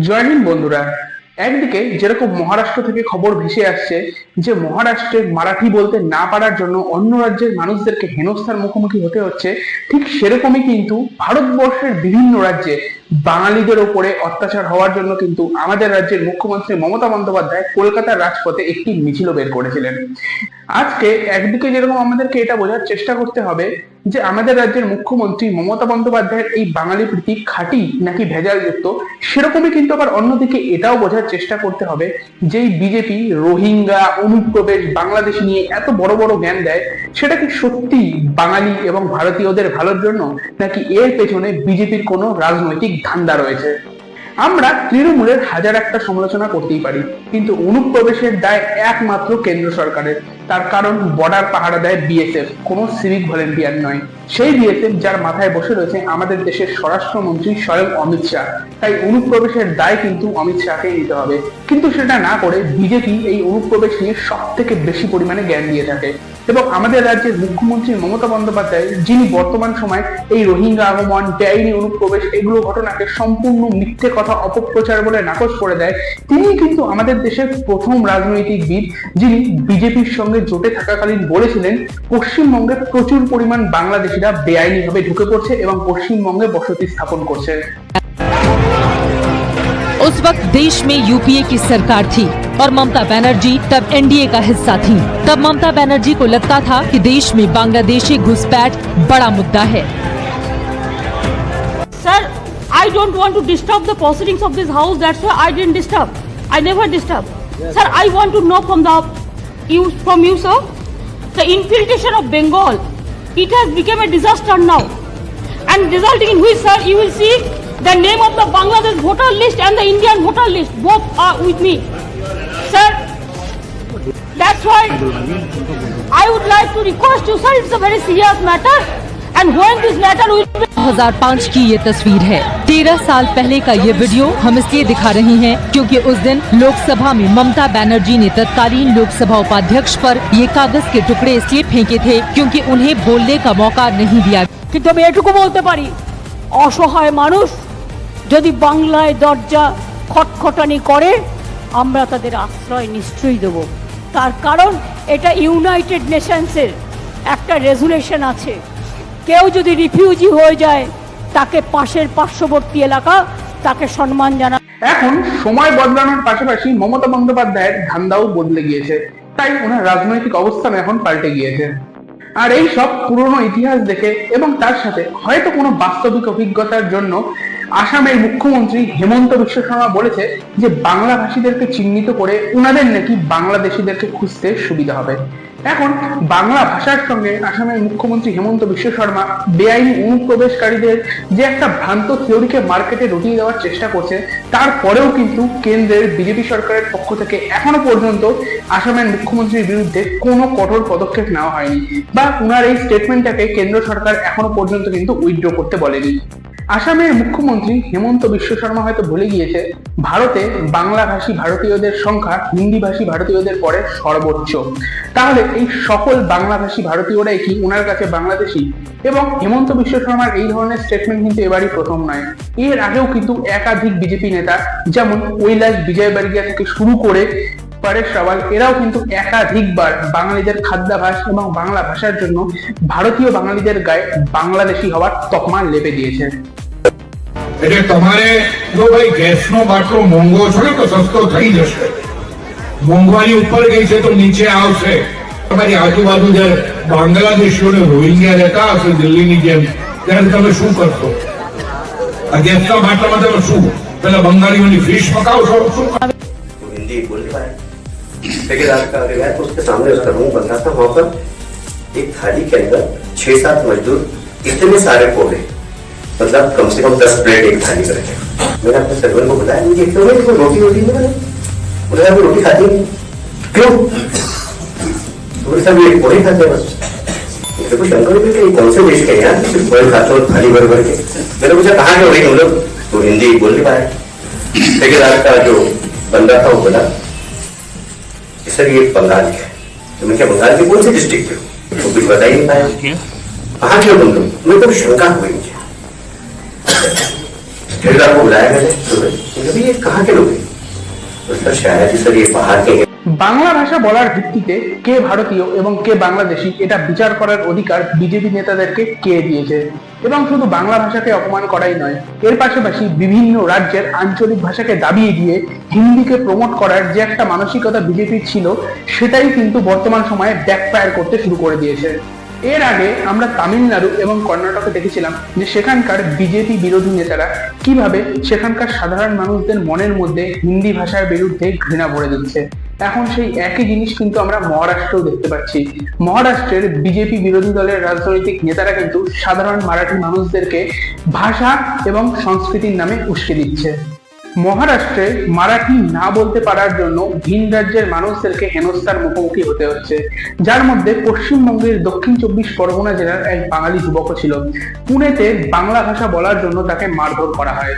জয় হিন্দ, বন্ধুরা। একদিকে যেরকম মহারাষ্ট্র থেকে খবর ভেসে আসছে যে, মহারাষ্ট্রে মারাঠি বলতে না পারার জন্য অন্য রাজ্যের মানুষদেরকে হেনস্থার মুখোমুখি হতে হচ্ছে, ঠিক সেরকমই কিন্তু ভারতবর্ষের বিভিন্ন রাজ্যে বাঙালিদের ওপরে অত্যাচার হওয়ার জন্য কিন্তু আমাদের রাজ্যের মুখ্যমন্ত্রী মমতা বন্দ্যোপাধ্যায় কলকাতার রাজপথে একটি মিছিল বের করেছিলেন। আজকে একদিকে যেরকম আমাদেরকে এটা বোঝার চেষ্টা করতে হবে যে আমাদের রাজ্যের মুখ্যমন্ত্রী মমতা বন্দ্যোপাধ্যায়ের এই বাঙালি প্রীতি খাঁটি নাকি ভেজালযুক্ত, সেরকমই কিন্তু আবার অন্যদিকে এটাও বোঝার চেষ্টা করতে হবে যে বিজেপি রোহিঙ্গা, অনুপ্রবেশ, বাংলাদেশ নিয়ে এত বড় বড় জ্ঞান দেয়, সেটা কি সত্যি বাঙালি এবং ভারতীয়দের ভালোর জন্য নাকি এর পেছনে বিজেপির কোনো রাজনৈতিক ধান্দা রয়েছে। আমরা তৃণমূলের হাজার একটা সমালোচনা করতেই পারি, কিন্তু অনুপ্রবেশের দায় একমাত্র কেন্দ্র সরকারের। তার কারণ বর্ডার পাহারা দেয় বিএসএফ কোনো সিভিক ভলেন্টিয়ার নয়। সেই বিএসএফ যার মাথায় বসে রয়েছে আমাদের দেশের স্বরাষ্ট্রমন্ত্রী স্বয়ং অমিত শাহ। তাই অনুপ্রবেশের দায় কিন্তু অমিত শাহকে নিতে হবে। কিন্তু সেটা না করে বিজেপি এই অনুপ্রবেশ নিয়ে সব থেকে বেশি পরিমাণে জ্ঞান দিয়ে থাকে। এবং আমাদের রাজ্যের মুখ্যমন্ত্রী মমতা বন্দ্যোপাধ্যায়, যিনি বর্তমান সময় এই রোহিঙ্গা আগমন বেআইনি অনুপ্রবেশ এগুলো ঘটনাকে সম্পূর্ণ মিথ্যে কথা, অপপ্রচার বলে নাকচ করে দেয়, তিনি কিন্তু আমাদের দেশের প্রথম রাজনৈতিকবিদ, যিনি বিজেপির সঙ্গে জোটে থাকাকালীন বলেছিলেন, পশ্চিমবঙ্গে প্রচুর পরিমাণ বাংলাদেশিরা বেআইনিভাবে ঢুকে পড়ছে এবং পশ্চিমবঙ্গে বসতি স্থাপন করছে। उस वक्त देश में यूपीए की सरकार थी और ममता बनर्जी तब एनडीए का हिस्सा थी। तब ममता बनर्जी को लगता था कि देश में बांग्लादेशी घुसपैठ बड़ा मुद्दा है। Sir I don't want to disturb the of this house I didn't disturb I never disturb sir I want to know from do you from you sir the infiltration of Bengal it has disaster now and resulting in huge sir you will see the name of the Bangladesh voter list and the Indian voter list both are with me, sir. That's why I would like to request you, sir. It's a very serious matter, and when this matter will be 2005 की ये तस्वीर है तेरह साल पहले का ये video हम इसलिए दिखा रहे हैं क्योंकि उस दिन लोकसभा में ममता बनर्जी ने तत्कालीन लोकसभा उपाध्यक्ष पर ये कागज के टुकड़े इसलिए फेंके थे क्योंकि उन्हें बोलने का मौका नहीं दिया কিন্তু আমি এটুকু বলতে পারি অসহায় মানুষ যদি বাংলায় দরজা খটখটানি করে, আমরা তাদের আশ্রয় নিশ্চয়ই দেব। তার কারণ, এটা ইউনাইটেড নেশনসের একটা রেজুলেশন আছে। কেউ যদি রিফিউজি হয়ে যায়, তাকে পাশের পার্শ্ববর্তী এলাকা তাকে সম্মান জানা এখন সময় বদলানোর পাশাপাশি মমতা বন্দ্যোপাধ্যায়ের ধান্দাও বদলে গিয়েছে। তাই ওনার রাজনৈতিক অবস্থান এখন পাল্টে গিয়েছে। আর এই সব পুরনো ইতিহাস দেখে এবং তার সাথে হয়তো কোনো বাস্তবিক অভিজ্ঞতার জন্য আসামের মুখ্যমন্ত্রী হেমন্ত বিশ্ব শর্মা বলেছে যে বাংলা ভাষীদেরকে চিহ্নিত করে উনাদের নাকি বাংলাদেশিদেরকে খুঁজতে সুবিধা হবে। এখন বাংলা ভাষার সঙ্গে আসামের মুখ্যমন্ত্রী হেমন্ত বিশ্ব শর্মা বেআইনি অনুপ্রবেশকারীদের যে একটা ভ্রান্ত থিওরিকে মার্কেটে রটিয়ে দেওয়ার চেষ্টা করছে তারপরেও কিন্তু কেন্দ্রের বিজেপি সরকারের পক্ষ থেকে এখনও পর্যন্ত আসামের মুখ্যমন্ত্রীর বিরুদ্ধে কোনো কঠোর পদক্ষেপ নেওয়া হয়নি বা উনার এই স্টেটমেন্টটাকে কেন্দ্র সরকার এখনও পর্যন্ত কিন্তু উইথড্র করতে বলেনি। আসামের মুখ্যমন্ত্রী হেমন্ত বিশ্ব শর্মা হয়তো ভুলে গিয়েছে, ভারতে বাংলাভাষী ভারতীয়দের সংখ্যা হিন্দিভাষী ভারতীয়দের পরে সর্বোচ্চ। তাহলে এই সকল বাংলাভাষী ভারতীয়রাই কি ওনার কাছে বাংলাদেশী? এবং হেমন্ত বিশ্ব শর্মার এই ধরনের স্টেটমেন্ট কিন্তু এবারই প্রথম নয়। এর আগেও কিন্তু একাধিক বিজেপি নেতা, যেমন কৈলাস বিজয়বাড়িয়া থেকে শুরু করে পরেশ রাওয়াল এরাও কিন্তু একাধিকবার বাঙালিদের খাদ্যাভাস এবং বাংলা ভাষার জন্য ভারতীয় বাঙালিদের গায়ে বাংলাদেশি হওয়ার তকমা লেপে দিয়েছে એટલે તમારે જો ભાઈ ગેસનો બાટલો મોંઘો છે તો સસ્તો થઈ જશે મોંઘવારી ઉપર ગઈ છે તો નીચે આવશે તમારી આજુબાજુ જે બાંગ્લાદેશીઓને રોહિંગ્યા રહેતા હશે દિલ્હીની જેમ ત્યારે તમે શું કરશો આ ગેસના બાટલામાં તમે શું પેલા બંગાળીઓની ફિશ પકાવશો શું હિન્દી બોલતા ठेकेदार का गया तो उसके सामने उसका रूम था पर एक थाली के अंदर छह सात मजदूर इतने सारे पोहे मतलब कम से कम दस प्लेट एक थाली मैंने अपने सर्वर को बताया मुझे क्यों नहीं रोटी नहीं कहा, रोटी खाती नहीं। क्यों? साहब ये पोहे खाते बस। मेरे को शंकर भी ये कौन से देश के सिर्फ़ पोहे खाते थाली भर भर के? मैंने पूछा कहाँ के हो तुम लोग? तो हिंदी बोल नहीं पाए। ठेकेदार का जो बंदा था वो बोला सर ये बंगाल के तो मैं क्या बंगाल के कौन से डिस्ट्रिक्ट के हो? तो कुछ बता ही नहीं पाया। कहाँ के लोग? मेरे को शंका हुई मुझे ठेकेदार को बुलाया मैंने। तो ये कहाँ के लोग हैं? तो सर शायद सर ये बाहर के हैं। বাংলা ভাষা বলার ভিত্তিতে কে ভারতীয় এবং কে বাংলাদেশি এটা বিচার করার অধিকার বিজেপি নেতাদেরকে কে দিয়েছে। এবং শুধু বাংলা ভাষাকে অপমান করাই নয়, এর পাশাপাশি বিভিন্ন রাজ্যের আঞ্চলিক ভাষাকে দাবিয়ে দিয়ে হিন্দিকে প্রমোট করার যে একটা মানসিকতা বিজেপির ছিল, সেটাই কিন্তু বর্তমান সময়ে ব্যাকফায়ার করতে শুরু করে দিয়েছে। এর আগে আমরা তামিলনাড়ু এবং কর্ণাটকে দেখেছিলাম যে সেখানকার বিজেপি বিরোধী নেতারা কীভাবে সেখানকার সাধারণ মানুষদের মনের মধ্যে হিন্দি ভাষার বিরুদ্ধে ঘৃণা ভরে দিচ্ছে। এখন সেই একই জিনিস কিন্তু আমরা মহারাষ্ট্রেও দেখতে পাচ্ছি। মহারাষ্ট্রের বিজেপি বিরোধী দলের রাজনৈতিক নেতারা কিন্তু সাধারণ মারাঠি মানুষদেরকে ভাষা এবং সংস্কৃতির নামে উস্কে দিচ্ছে। মহারাষ্ট্রে মারাঠি না বলতে পারার জন্য ভিন রাজ্যের মানুষদেরকে হেনস্থার মুখোমুখি হতে হচ্ছে। যার মধ্যে পশ্চিমবঙ্গের দক্ষিণ চব্বিশ পরগনা জেলার এক বাঙালি যুবকও ছিল। পুনেতে বাংলা ভাষা বলার জন্য তাকে মারধর করা হয়।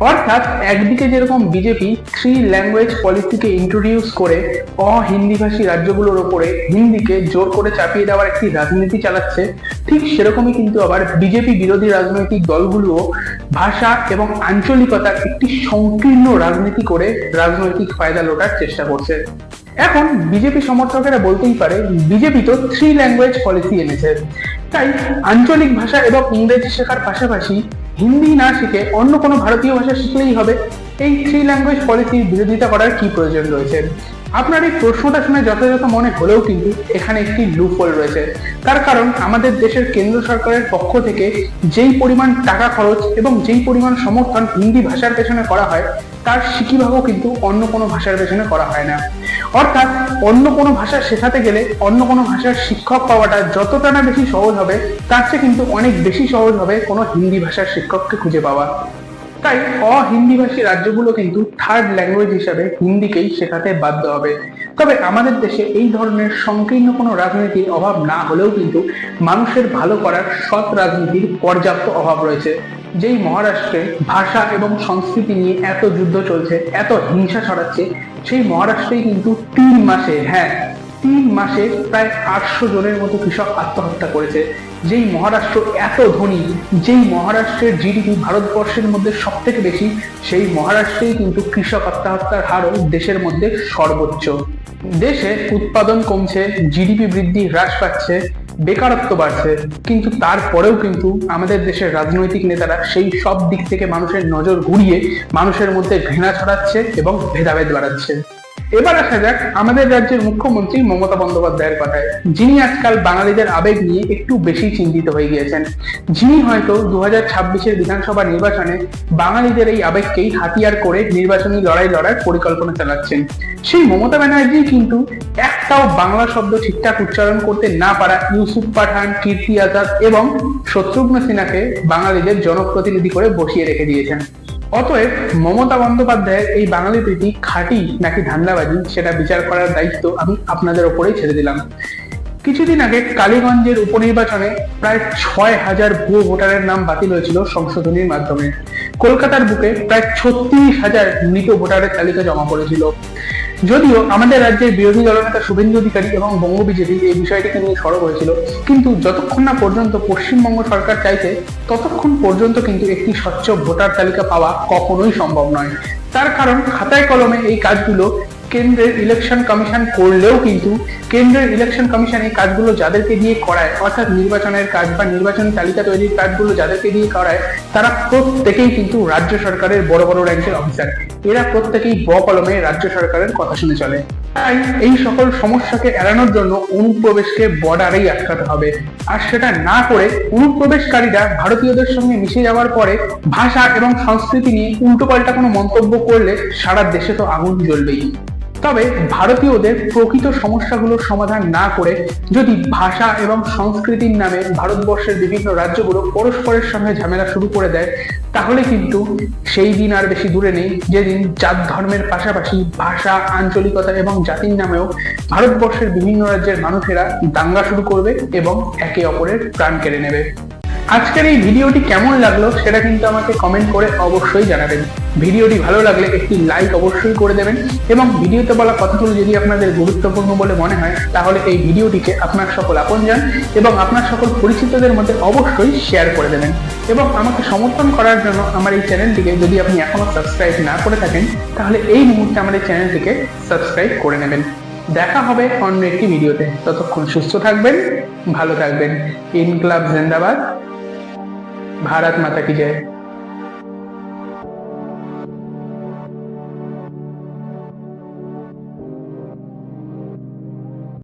অর্থাৎ একদিকে যেরকম বিজেপি থ্রি ল্যাঙ্গুয়েজ পলিসিকে ইন্ট্রোডিউস করে অহিন্দিভাষী রাজ্যগুলোর ওপরে হিন্দিকে জোর করে চাপিয়ে দেওয়ার একটি রাজনীতি চালাচ্ছে, ঠিক সেরকমই কিন্তু আবার বিজেপি বিরোধী রাজনৈতিক দলগুলোও ভাষা এবং আঞ্চলিকতার একটি সংকীর্ণ রাজনীতি করে রাজনৈতিক ফায়দা লোটার চেষ্টা করছে। এখন বিজেপি সমর্থকেরা বলতেই পারে, বিজেপি তো থ্রি ল্যাঙ্গুয়েজ পলিসি এনেছে। তাই আঞ্চলিক ভাষা এবং ইংরেজি শেখার পাশাপাশি হিন্দি না শিখে অন্য কোনো ভারতীয় ভাষা শিখলেই হবে। এই থ্রি ল্যাঙ্গুয়েজ পলিসির বিরোধিতা করার কি প্রয়োজন রয়েছে? আপনার এই প্রশ্নটা শুনে যথাযথ মনে হলেও কিন্তু এখানে একটি লুফল রয়েছে। তার কারণ আমাদের দেশের কেন্দ্র সরকারের পক্ষ থেকে যেই পরিমাণ টাকা খরচ এবং যেই পরিমাণ সমর্থন হিন্দি ভাষার পেছনে করা হয় তার সিকিভাগও কিন্তু অন্য কোনো ভাষার পেছনে করা হয় না। অর্থাৎ অন্য কোনো ভাষা শেখাতে গেলে অন্য কোনো ভাষার শিক্ষক পাওয়াটা যতটা না বেশি সহজ হবে, তার চেয়ে কিন্তু অনেক বেশি সহজ হবে কোনো হিন্দি ভাষার শিক্ষককে খুঁজে পাওয়া। তাই অহিন্দিভাষী রাজ্যগুলো কিন্তু থার্ড ল্যাঙ্গুয়েজ হিসাবে হিন্দিকেই শেখাতে বাধ্য হবে। তবে আমাদের দেশে এই ধরনের সংকীর্ণ কোনো রাজনীতির অভাব না হলেও কিন্তু মানুষের ভালো করার সৎ রাজনীতির পর্যাপ্ত অভাব রয়েছে। যেই মহারাষ্ট্রে ভাষা এবং সংস্কৃতি নিয়ে এত যুদ্ধ চলছে, এত হিংসা ছড়াচ্ছে, সেই মহারাষ্ট্রেই কিন্তু তিন মাসে হ্যাঁ তিন মাসে প্রায় আটশো জনের মতো কৃষক আত্মহত্যা করেছে। যেই মহারাষ্ট্র এত ধনী, যেই মহারাষ্ট্রের জিডিপি ভারতবর্ষের মধ্যে সব থেকে বেশি, সেই মহারাষ্ট্রেই কিন্তু কৃষক আত্মহত্যার হারও দেশের মধ্যে সর্বোচ্চ। দেশে উৎপাদন কমছে জিডিপি বৃদ্ধি হ্রাস পাচ্ছে বেকারত্ব বাড়ছে, কিন্তু তারপরেও কিন্তু আমাদের দেশের রাজনৈতিক নেতারা সেই সব দিক থেকে মানুষের নজর ঘুরিয়ে মানুষের মধ্যে ঘৃণা ছড়াচ্ছে এবং ভেদাভেদ বাড়াচ্ছে। এবার আসা যাক আমাদের রাজ্যের মুখ্যমন্ত্রী মমতা বন্দ্যোপাধ্যায়ের কথায়। যিনি আজকাল বাঙালিদের আবেগ নিয়ে একটু বেশি চিন্তিত হয়ে গিয়েছেন। যিনি হয়তো দু হাজার বিধানসভা নির্বাচনে বাঙালিদের এই আবেগকেই হাতিয়ার করে নির্বাচনী লড়াই লড়ার পরিকল্পনা চালাচ্ছেন। সেই মমতা ব্যানার্জি কিন্তু একটাও বাংলা শব্দ ঠিকঠাক উচ্চারণ করতে না পারা ইউসুফ পাঠান, কীর্তি আজাদ এবং শত্রুঘ্ন সিনহাকে বাঙালিদের জনপ্রতিনিধি করে বসিয়ে রেখে দিয়েছেন। অতএব মমতা বন্দ্যোপাধ্যায়ের এই বাঙালি প্রীতি খাঁটি নাকি ধান্দাবাজি, সেটা বিচার করার দায়িত্ব আমি আপনাদের ওপরেই ছেড়ে দিলাম। কিছুদিন আগে কালীগঞ্জের উপনির্বাচনে প্রায় ছয় হাজার ভুয়ো ভোটারের নাম বাতিল হয়েছিল সংশোধনীর মাধ্যমে। কলকাতার বুকে প্রায় ছত্রিশ হাজার মৃত ভোটারের তালিকা জমা পড়েছিল। যদিও আমাদের রাজ্যের বিরোধী দলনেতা শুভেন্দু অধিকারী এবং বঙ্গ বিজেপি এই বিষয়টিকে নিয়ে সরব হয়েছিল, কিন্তু যতক্ষণ না পর্যন্ত পশ্চিমবঙ্গ সরকার চাইছে, ততক্ষণ পর্যন্ত কিন্তু একটি স্বচ্ছ ভোটার তালিকা পাওয়া কখনোই সম্ভব নয়। তার কারণ খাতায় কলমে এই কাজগুলো কেন্দ্রের ইলেকশন কমিশন করলেও কিন্তু কেন্দ্রের ইলেকশন কমিশন এই কাজগুলো যাদেরকে দিয়ে করায়, অর্থাৎ নির্বাচনের কাজ বা নির্বাচনী তালিকা তৈরির কাজগুলো যাদেরকে দিয়ে করায়, তারা প্রত্যেকেই কিন্তু রাজ্য সরকারের বড় বড় র্যাঙ্কের অফিসার এরা প্রত্যেকেই ব কলমে রাজ্য সরকারের কথা শুনে চলে। তাই এই সকল সমস্যাকে এড়ানোর জন্য অনুপ্রবেশকে বর্ডারেই আটকাতে হবে। আর সেটা না করে অনুপ্রবেশকারীরা ভারতীয়দের সঙ্গে মিশে যাওয়ার পরে ভাষা এবং সংস্কৃতি নিয়ে উল্টোপাল্টা কোনো মন্তব্য করলে সারা দেশে তো আগুন জ্বলবেই। তবে ভারতীয়দের প্রকৃত সমস্যাগুলোর সমাধান না করে যদি ভাষা এবং সংস্কৃতির নামে ভারতবর্ষের বিভিন্ন রাজ্যগুলো পরস্পরের সঙ্গে ঝামেলা শুরু করে দেয়, তাহলে কিন্তু সেই দিন আর বেশি দূরে নেই। যেদিন জাত ধর্মের পাশাপাশি ভাষা, আঞ্চলিকতা এবং জাতির নামেও ভারতবর্ষের বিভিন্ন রাজ্যের মানুষেরা দাঙ্গা শুরু করবে এবং একে অপরের প্রাণ কেড়ে নেবে। আজকের এই ভিডিওটি কেমন লাগল সেটা কিন্তু আমাকে কমেন্ট করে অবশ্যই জানাবেন। ভিডিওটি ভালো লাগলে একটি লাইক অবশ্যই করে দেবেন এবং ভিডিওতে বলা কথাগুলো যদি আপনাদের গুরুত্বপূর্ণ বলে মনে হয়, তাহলে এই ভিডিওটিকে আপনার সকল আপনজন এবং আপনার সকল পরিচিতদের মধ্যে অবশ্যই শেয়ার করে দেবেন। এবং আমাকে সমর্থন করার জন্য আমার এই চ্যানেলটিকে যদি আপনি এখনও সাবস্ক্রাইব না করে থাকেন, তাহলে এই মুহূর্তে আমার এই চ্যানেলটিকে সাবস্ক্রাইব করে নেবেন। দেখা হবে অন্য একটি ভিডিওতে। ততক্ষণ সুস্থ থাকবেন, ভালো থাকবেন। ইনকলাব জিন্দাবাদ भारत माता की जय।